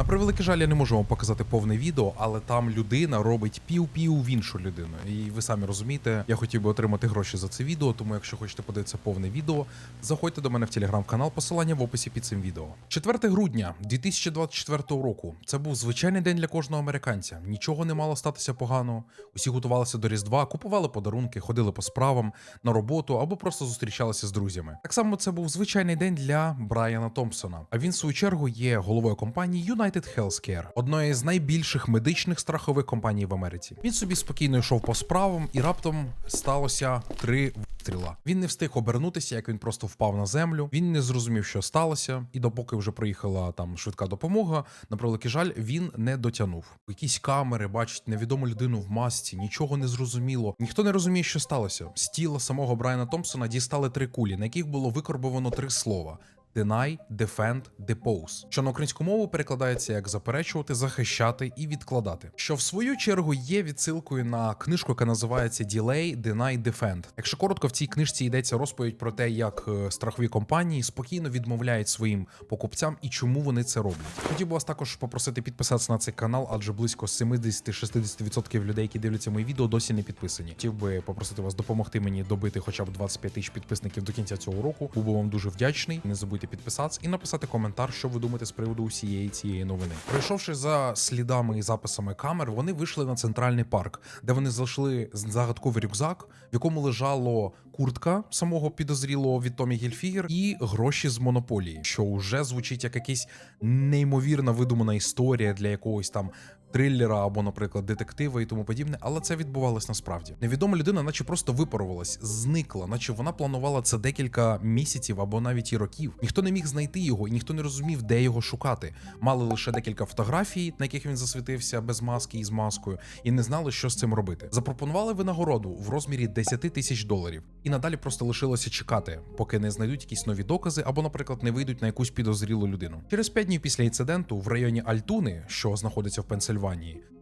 На превеликий жаль, я не можу вам показати повне відео, але там людина робить пів-пів в іншу людину. І ви самі розумієте, я хотів би отримати гроші за це відео. Тому, якщо хочете подивитися повне відео, заходьте до мене в телеграм-канал, посилання в описі під цим відео. 4 грудня 2024 року. Це був звичайний день для кожного американця. Нічого не мало статися погано. Усі готувалися до Різдва, купували подарунки, ходили по справам на роботу або просто зустрічалися з друзями. Так само це був звичайний день для Брайана Томпсона. А він, в свою чергу, є головою компанії United Healthcare, одної з найбільших медичних страхових компаній в Америці. Він собі спокійно йшов по справам, і раптом сталося три вистріла. Він не встиг обернутися, як він просто впав на землю. Він не зрозумів, що сталося, і допоки вже приїхала там швидка допомога, на превеликий жаль, він не дотягнув. Якісь камери бачать невідому людину в масці, нічого не зрозуміло. Ніхто не розуміє, що сталося. З тіла самого Брайана Томпсона дістали три кулі, на яких було викорбовано три слова. Deny, defend, depose, що на українську мову перекладається як заперечувати, захищати і відкладати. Що в свою чергу є відсилкою на книжку, яка називається Delay, Deny, Defend. Якщо коротко, в цій книжці йдеться розповідь про те, як е, страхові компанії спокійно відмовляють своїм покупцям і чому вони це роблять. Хотів би вас також попросити підписатися на цей канал, адже близько 70-60% людей, які дивляться мої відео, досі не підписані. Хотів би попросити вас допомогти мені добити хоча б 25 тисяч підписників до кінця цього року. Був би вам дуже вдячний. Не забудьте підписатися і написати коментар, що ви думаєте з приводу усієї цієї новини. Пройшовши за слідами і записами камер, вони вийшли на центральний парк, де вони знайшли загадковий рюкзак, в якому лежало куртка самого підозрілого від Томі Гільфігер і гроші з монополії, що вже звучить як якась неймовірна видумана історія для якогось там. Трилера або, наприклад, детектива і тому подібне, але це відбувалось насправді. Невідома людина, наче просто випарувалась, зникла, наче вона планувала це декілька місяців або навіть і років. Ніхто не міг знайти його, і ніхто не розумів, де його шукати. Мали лише декілька фотографій, на яких він засвітився без маски і з маскою, і не знали, що з цим робити. Запропонували винагороду в розмірі 10 тисяч доларів, і надалі просто лишилося чекати, поки не знайдуть якісь нові докази, або, наприклад, не вийдуть на якусь підозрілу людину. Через 5 днів після інциденту в районі Альтуни, що знаходиться в Пенсильванії,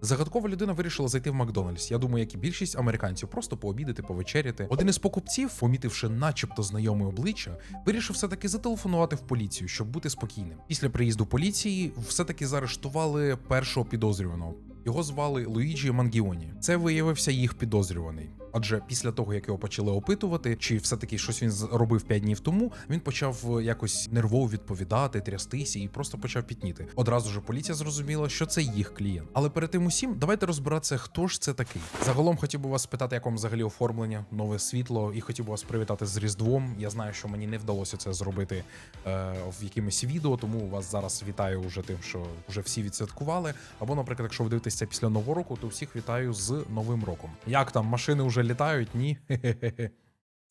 загадкова людина вирішила зайти в Макдональдс. Я думаю, як і більшість американців, просто пообідати, повечеряти. Один із покупців, помітивши, начебто знайоме обличчя, вирішив все-таки зателефонувати в поліцію, щоб бути спокійним. Після приїзду поліції все-таки заарештували першого підозрюваного. Його звали Луїджі Мангіоні. Це виявився їх підозрюваний. Адже після того, як його почали опитувати, чи все-таки щось він робив 5 днів тому, він почав е, якось нервово відповідати, трястися і просто почав пітніти. Одразу ж поліція зрозуміла, що це їх клієнт. Але перед тим усім, давайте розбиратися, хто ж це такий. Загалом хотів би вас спитати, як вам взагалі оформлення, нове світло, і хотів би вас привітати з Різдвом. Я знаю, що мені не вдалося це зробити е, в якимось відео, тому вас зараз вітаю уже тим, що вже всі відсвяткували. Або, наприклад, якщо ви дивитеся після нового року, то всіх вітаю з Новим роком. Як там машини вже літають? Ні.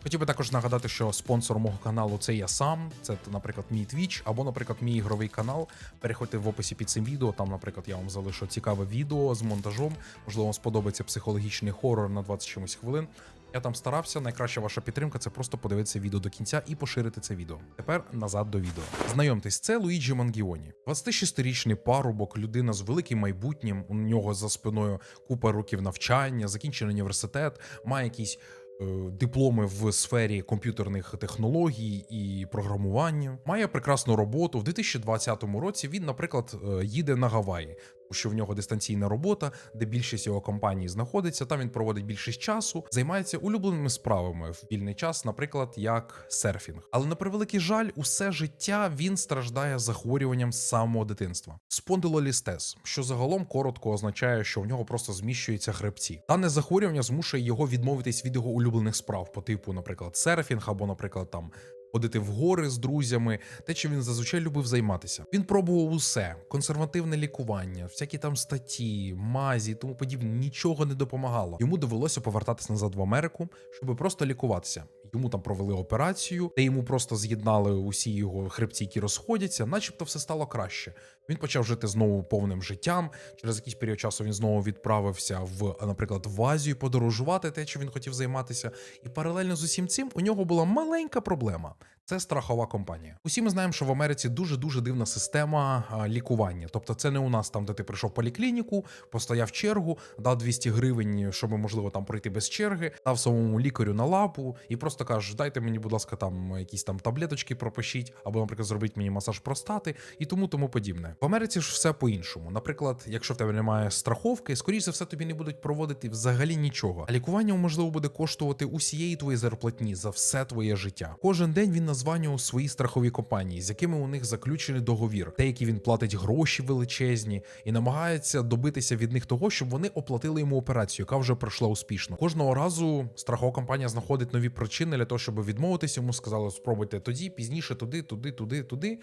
Хотів би також нагадати, що спонсор мого каналу це я сам. Це, наприклад, мій Twitch, або, наприклад, мій ігровий канал. Переходьте в описі під цим відео. Там, наприклад, я вам залишу цікаве відео з монтажом. Можливо, вам сподобається психологічний хорор на 20 чимось хвилин. Я там старався. Найкраща ваша підтримка це просто подивитися відео до кінця і поширити це відео. Тепер назад до відео. Знайомтесь, це Луїджі Мангіоні, 26-річний парубок, людина з великим майбутнім. У нього за спиною купа років навчання, закінчений університет, має якісь. е, Дипломи в сфері комп'ютерних технологій і програмування має прекрасну роботу. В 2020 році він, наприклад, е, їде на Гаваї, що в нього дистанційна робота, де більшість його компаній знаходиться. Там він проводить більшість часу, займається улюбленими справами в вільний час, наприклад, як серфінг. Але на превеликий жаль, усе життя він страждає захворюванням з самого дитинства. Спондилолістез, що загалом коротко означає, що в нього просто зміщуються хребці. Дане захворювання змушує його відмовитись від його улюблених справ, по типу, наприклад, серфінг або, наприклад, там ходити в гори з друзями, те, чим він зазвичай любив займатися. Він пробував усе: консервативне лікування, всякі там статті, мазі, тому подібне, нічого не допомагало. Йому довелося повертатись назад в Америку, щоб просто лікуватися. Йому там провели операцію, де йому просто з'єднали усі його хребці, які розходяться, начебто все стало краще. Він почав жити знову повним життям. Через якийсь період часу він знову відправився в, наприклад, в Азію подорожувати те, чим він хотів займатися. І паралельно з усім цим у нього була маленька проблема. Це страхова компанія. Усі ми знаємо, що в Америці дуже дуже дивна система лікування. Тобто, це не у нас там, де ти прийшов в поліклініку, постояв чергу, дав 200 гривень, щоб можливо там пройти без черги, дав самому лікарю на лапу і просто кажеш, дайте мені, будь ласка, там якісь там таблеточки пропишіть, або, наприклад, зробіть мені масаж простати і тому тому подібне. В Америці ж все по-іншому. Наприклад, якщо в тебе немає страховки, скоріш за все тобі не будуть проводити взагалі нічого. А лікування можливо буде коштувати усієї твоєї зарплатні за все твоє життя. Кожен день він названював свої страхові компанії, з якими у них заключений договір, деякі він платить гроші величезні і намагається добитися від них того, щоб вони оплатили йому операцію, яка вже пройшла успішно. Кожного разу страхова компанія знаходить нові причини для того, щоб відмовитися. Йому сказали, спробуйте тоді, пізніше, туди, туди, туди, туди.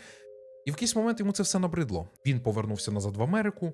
І в якийсь момент йому це все набридло. Він повернувся назад в Америку.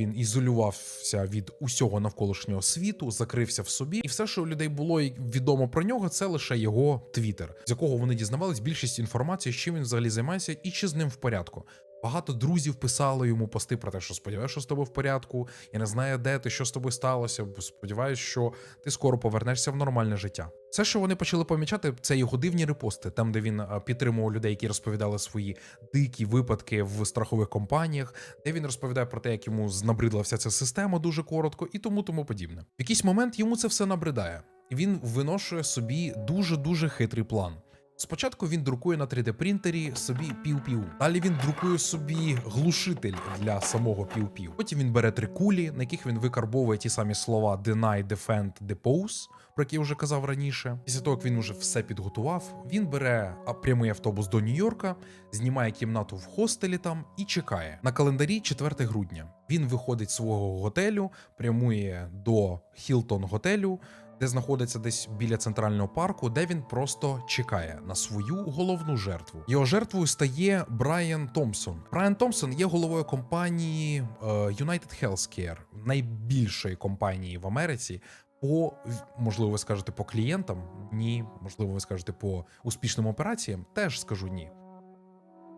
Він ізолювався від усього навколишнього світу, закрився в собі, і все, що у людей було відомо про нього, це лише його твіттер, з якого вони дізнавались більшість інформації, чим він взагалі займається, і чи з ним в порядку. Багато друзів писало йому пости про те, що сподіваюся, що з тобою в порядку. Я не знаю, де ти, що з тобою сталося. бо Сподіваюсь, що ти скоро повернешся в нормальне життя. Все, що вони почали помічати, це його дивні репости, там, де він підтримував людей, які розповідали свої дикі випадки в страхових компаніях, де він розповідає про те, як йому знабридла вся ця система дуже коротко і тому тому подібне. В якийсь момент йому це все набридає, і він виношує собі дуже дуже хитрий план. Спочатку він друкує на 3D принтері собі пів-пів. Далі він друкує собі глушитель для самого пів-пів. Потім він бере три кулі, на яких він викарбовує ті самі слова Deny, Defend, Depose, про які я вже казав раніше. Після того, як він уже все підготував, він бере прямий автобус до Нью-Йорка, знімає кімнату в хостелі там і чекає. На календарі 4 грудня. Він виходить з свого готелю, прямує до Хілтон готелю де знаходиться десь біля центрального парку, де він просто чекає на свою головну жертву. Його жертвою стає Брайан Томпсон. Брайан Томпсон є головою компанії е, United Healthcare, найбільшої компанії в Америці. По можливо, ви скажете по клієнтам? Ні, можливо, ви скажете по успішним операціям. Теж скажу ні.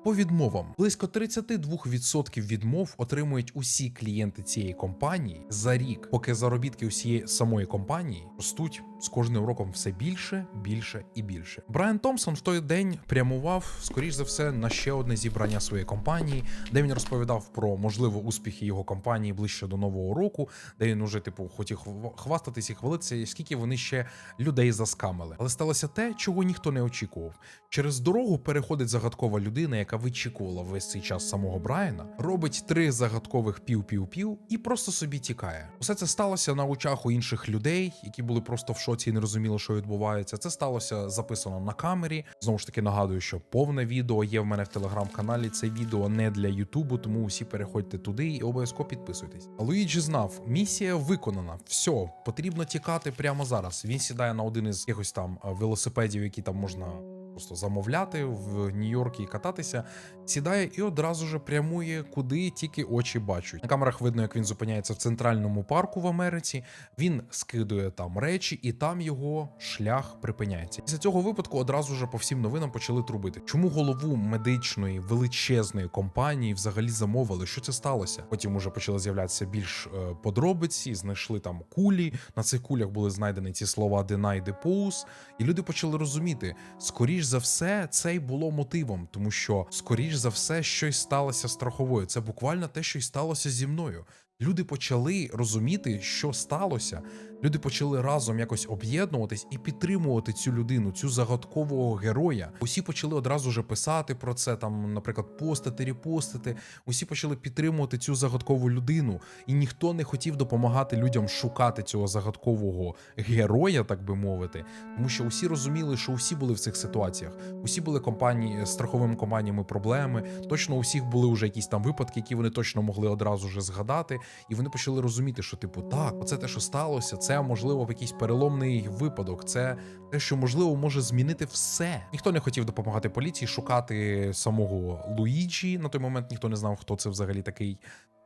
По відмовам. Близько 32% відмов отримують усі клієнти цієї компанії за рік, поки заробітки усієї самої компанії ростуть з кожним роком все більше, більше і більше. Брайан Томпсон в той день прямував, скоріш за все, на ще одне зібрання своєї компанії, де він розповідав про можливо успіхи його компанії ближче до нового року, де він уже типу хотів хва- хвастатись і хвалитися, скільки вони ще людей заскамили. Але сталося те, чого ніхто не очікував. Через дорогу переходить загадкова людина, яка вичікувала весь цей час самого Брайана, робить три загадкових пів-пів-пів і просто собі тікає. Усе це сталося на очах у інших людей, які були просто в шоці і не розуміли, що відбувається. Це сталося записано на камері. Знову ж таки нагадую, що повне відео є в мене в телеграм-каналі. Це відео не для Ютубу, тому усі переходьте туди і обов'язково підписуйтесь. Луїджі знав, місія виконана. Все, потрібно тікати прямо зараз. Він сідає на один із якихось там е, велосипедів, які там можна просто замовляти в Нью-Йоркі і кататися, сідає і одразу ж прямує, куди тільки очі бачать. На камерах видно, як він зупиняється в центральному парку в Америці. Він скидує там речі, і там його шлях припиняється. Після цього випадку одразу ж по всім новинам почали трубити. Чому голову медичної величезної компанії взагалі замовили? Що це сталося? Потім уже почали з'являтися більш е, подробиці, знайшли там кулі. На цих кулях були знайдені ці слова Deny, Depose, і люди почали розуміти, скоріш за все, це й було мотивом, тому що скоріш за все щось сталося страховою. Це буквально те, що й сталося зі мною. Люди почали розуміти, що сталося. Люди почали разом якось об'єднуватись і підтримувати цю людину, цю загадкового героя. Усі почали одразу же писати про це, там, наприклад, постити, репостити. Усі почали підтримувати цю загадкову людину, і ніхто не хотів допомагати людям шукати цього загадкового героя, так би мовити, тому що усі розуміли, що усі були в цих ситуаціях. Усі були компанії страховими компаніями проблеми. Точно у всіх були вже якісь там випадки, які вони точно могли одразу же згадати, і вони почали розуміти, що типу так, оце те, що сталося, це можливо в якийсь переломний випадок. Це те, що можливо може змінити все. Ніхто не хотів допомагати поліції шукати самого Луїджі. На той момент ніхто не знав, хто це взагалі такий.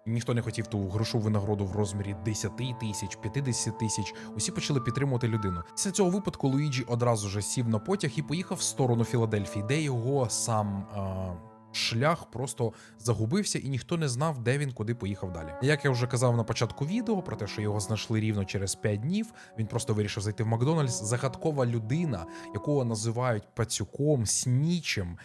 Ніхто не хотів ту грошову винагороду в розмірі 10 тисяч, 50 тисяч. Усі почали підтримувати людину. Після цього випадку Луїджі одразу же сів на потяг і поїхав в сторону Філадельфії, де його сам. А... шлях просто загубився, і ніхто не знав, де він куди поїхав далі. Як я вже казав на початку відео про те, що його знайшли рівно через 5 днів. Він просто вирішив зайти в Макдональдс. Загадкова людина, якого називають пацюком, снічем.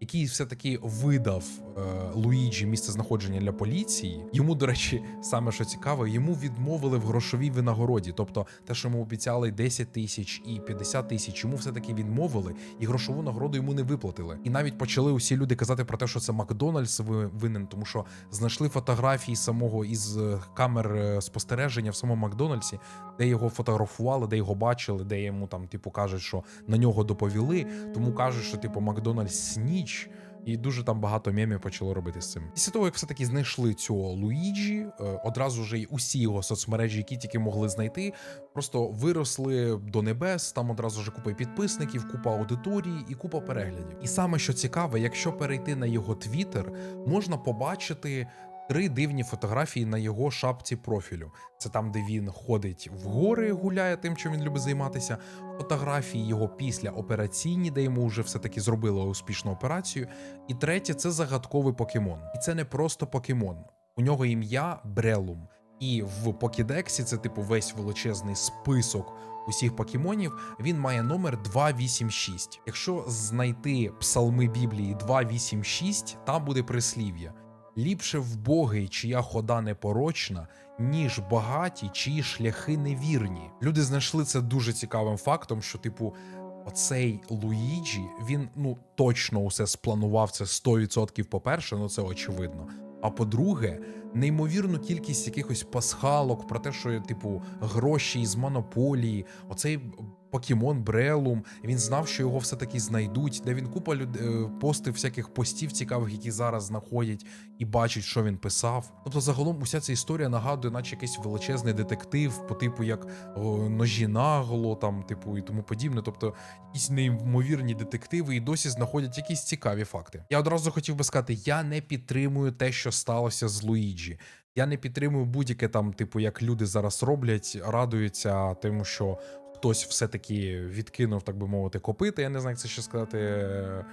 Який все-таки видав е, Луїджі місце знаходження для поліції. Йому, до речі, саме що цікаво, йому відмовили в грошовій винагороді. Тобто, те, що йому обіцяли 10 тисяч і 50 тисяч, йому все-таки відмовили, і грошову нагороду йому не виплатили. І навіть почали усі люди казати про те, що це Макдональдс ви- винен, тому що знайшли фотографії самого із е, камер е, спостереження в самому Макдональдсі, де його фотографували, де його бачили, де йому там, типу, кажуть, що на нього доповіли. Тому кажуть, що типу Макдональдс сніч. І дуже там багато мемів почало робити з цим. Після того, як все-таки знайшли цього Луїджі, е, одразу ж й усі його соцмережі, які тільки могли знайти, просто виросли до небес. Там одразу ж купа підписників, купа аудиторії і купа переглядів. І саме що цікаве, якщо перейти на його твіттер, можна побачити. Три дивні фотографії на його шапці профілю. Це там, де він ходить в гори, гуляє тим, чим він любить займатися. Фотографії його після операційні, де йому вже все таки зробили успішну операцію. І третє це загадковий покемон. І це не просто покемон. У нього ім'я Брелум. І в Покідексі це типу весь величезний список усіх покемонів. Він має номер 286. Якщо знайти псалми Біблії 286, там буде прислів'я. Ліпше вбогий, чия хода непорочна, ніж багаті, чиї шляхи невірні. Люди знайшли це дуже цікавим фактом, що, типу, оцей Луїджі, він ну точно усе спланував це 100%, по-перше, ну це очевидно. А по-друге, неймовірну кількість якихось пасхалок про те, що типу гроші із монополії, оцей покемон Брелум. Він знав, що його все таки знайдуть, де він купа люд... е, постив всяких постів цікавих, які зараз знаходять і бачать, що він писав. Тобто, загалом, уся ця історія нагадує, наче якийсь величезний детектив, по типу як о, ножі наголо, там, типу, і тому подібне. Тобто, якісь неймовірні детективи і досі знаходять якісь цікаві факти. Я одразу хотів би сказати: я не підтримую те, що сталося з Луїджі. Я не підтримую будь-яке там, типу, як люди зараз роблять, радуються тому, що хтось все-таки відкинув, так би мовити, копити. Я не знаю, як це ще сказати.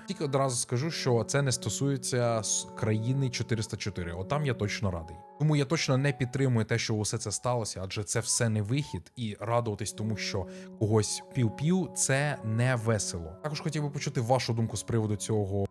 Тільки одразу скажу, що це не стосується країни 404. Отам я точно радий. Тому я точно не підтримую те, що усе це сталося, адже це все не вихід, і радуватись тому, що когось пів-пів, це не весело. Також хотів би почути вашу думку з приводу цього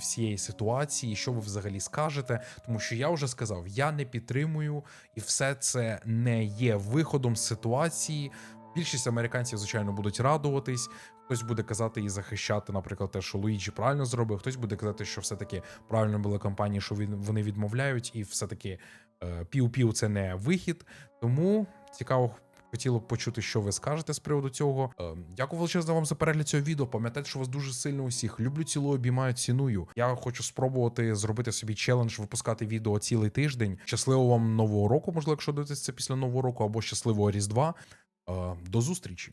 всієї ситуації, що ви взагалі скажете, тому що я вже сказав, я не підтримую, і все це не є виходом з ситуації. Більшість американців, звичайно, будуть радуватись. Хтось буде казати і захищати, наприклад, те, що Луїджі правильно зробив. Хтось буде казати, що все-таки правильно були компанії, що він вони відмовляють, і все-таки е, пів-пів це не вихід. Тому цікаво. Хотіло б почути, що ви скажете з приводу цього. Е, Дякую величезно вам за перегляд цього відео. Пам'ятайте, що вас дуже сильно усіх люблю, цілую, обіймаю, ціную. Я хочу спробувати зробити собі челендж, випускати відео цілий тиждень. Щасливого вам нового року, можливо, якщо дивитесь це після нового року, або щасливого Різдва. До зустрічі.